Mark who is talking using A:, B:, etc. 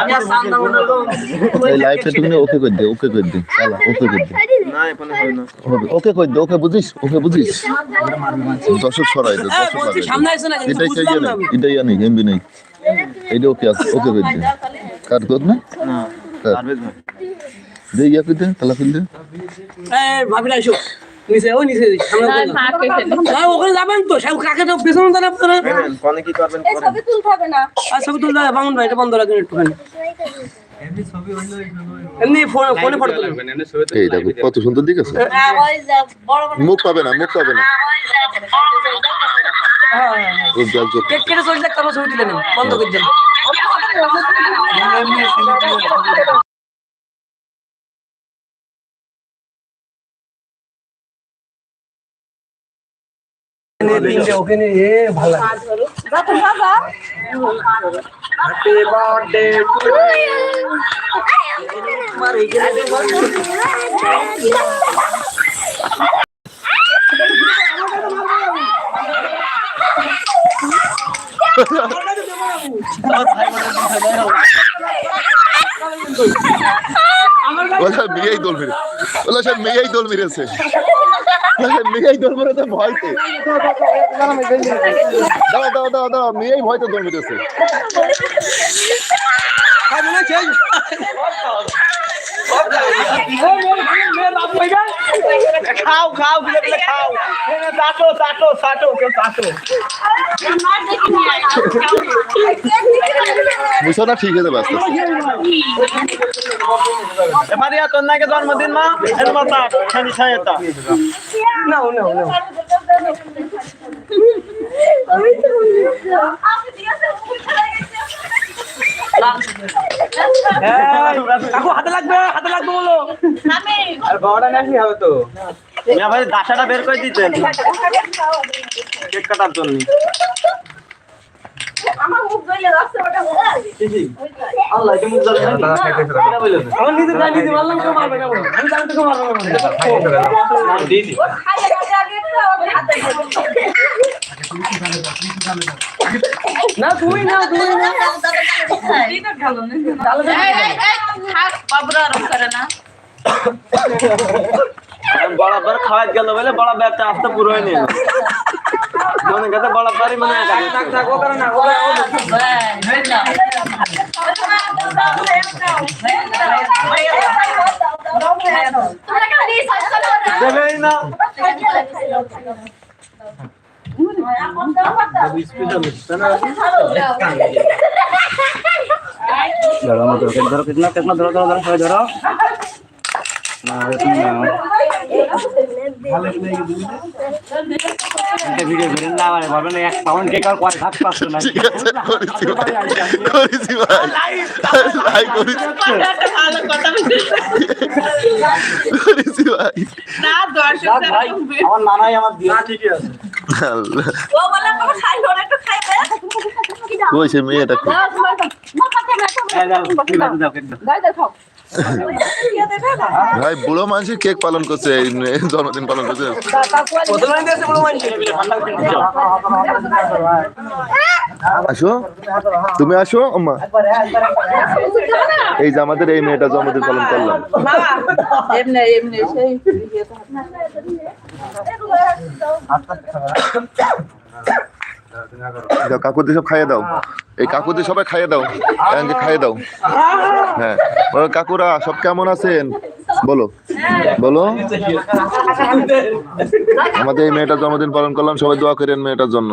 A: আমি আর সামনে
B: এই লাইভটা তুমি ওকে করে দে ওকে করে দে ওকে করে দে
A: না না।
B: ওকে করে দে ওকে বুঝিস ওকে বুঝিস। দর্শক সরাই দে দর্শক
C: না
B: এটাই চাই
C: না
B: না এটাই জানি এমবি নেই। এইটা ওকে আছে ওকে করে দে কর না?
A: না
B: ইয়া দে তালা খুল দে।
C: ভাবিনা এসো। নিচে ওই নিচে সামনে দিকে না। না, ওখানে যাবেন তো সব কাকে তো পেছনে দাঁড়া আপনারা?
A: কোনে কি করবেন
D: ছবি তুলতে হবে না।
C: আর ছবি তুলতে হবে বাঙুন ভাই এটা বন্ধ রাখুন একটুখানি। এমনি ফোনে ফটো তুলুন।
B: এই দেখো কত সুন্দর দিক আছে।
D: হ্যাঁ, ওই যে বড় বড়
B: মুখ পাবে না মুখ পাবে না।
C: হ্যাঁ, হ্যাঁ, হ্যাঁ।
B: ও জল জল।
C: কেটে কেটে চলে যাক তারপর ছবি তুলে নেন বন্ধ করে দেন। ওখানে এ ভালো
A: হ্যাপি বার্থডে
B: সব মেয়েই দোল মেরে ওলা সব মেয়েই দোল মেরেছে। মেয়েই দোল মেরে তো ভয়তে। দাও দাও দাও দাও মেয়েই ভয়তে দোল মেরেছে
C: মনে হচ্ছে
A: খাও খাও বিলে বিলে খাও। চাটো চাটো চাটো কেউ চাটো।
B: বুঝছ না ঠিক আছে ব্যস্ত
A: আর তোর নাকি জন্মদিন মা? এর মাথা খানি খায় এটা।
C: নাও নাও নাও কাকু হাতে লাগবে হাতে লাগবে বলো
A: আর বড়টা নাকি হবে তো মিয়া ভাই দাসাটা বের করে দিতেন কেক কাটার জন্য
C: আমি না
D: হাতে
C: না তুমি না।
A: বরাবর খাওয়াই গেল বলে বড় ব্যাগটা আসতে পুরো হয়নি মনে কাছে বরাবরই মানে থাক থাক ও করে না ও করে
D: তোমরা খালি সাইকেল
A: দেবেই না।
B: Jangan motor, motor, motor, motor, motor, motor, motor,
A: motor, আমার নানাই আমার দিয়ে ঠিকই আছে।
B: মেয়েটা? ভাই, বুড়ো মানুষের কেক পালন করছে জন্মদিন পালন করছে। আসো। তুমি আসো, আম্মা। এই যে আমাদের এই মেয়েটা জন্মদিন পালন করলাম
E: এমনি
B: দাও, কাকুদের সব খাইয়ে দাও। এই কাকুদের সবাই খাইয়ে দাও। এখানকে খাইয়ে দাও। হ্যাঁ। কাকুরা, সব কেমন আছেন? বলো। বলো। আমাদের এই মেয়েটার জন্মদিন পালন করলাম, সবাই দোয়া করেন মেয়েটার জন্য।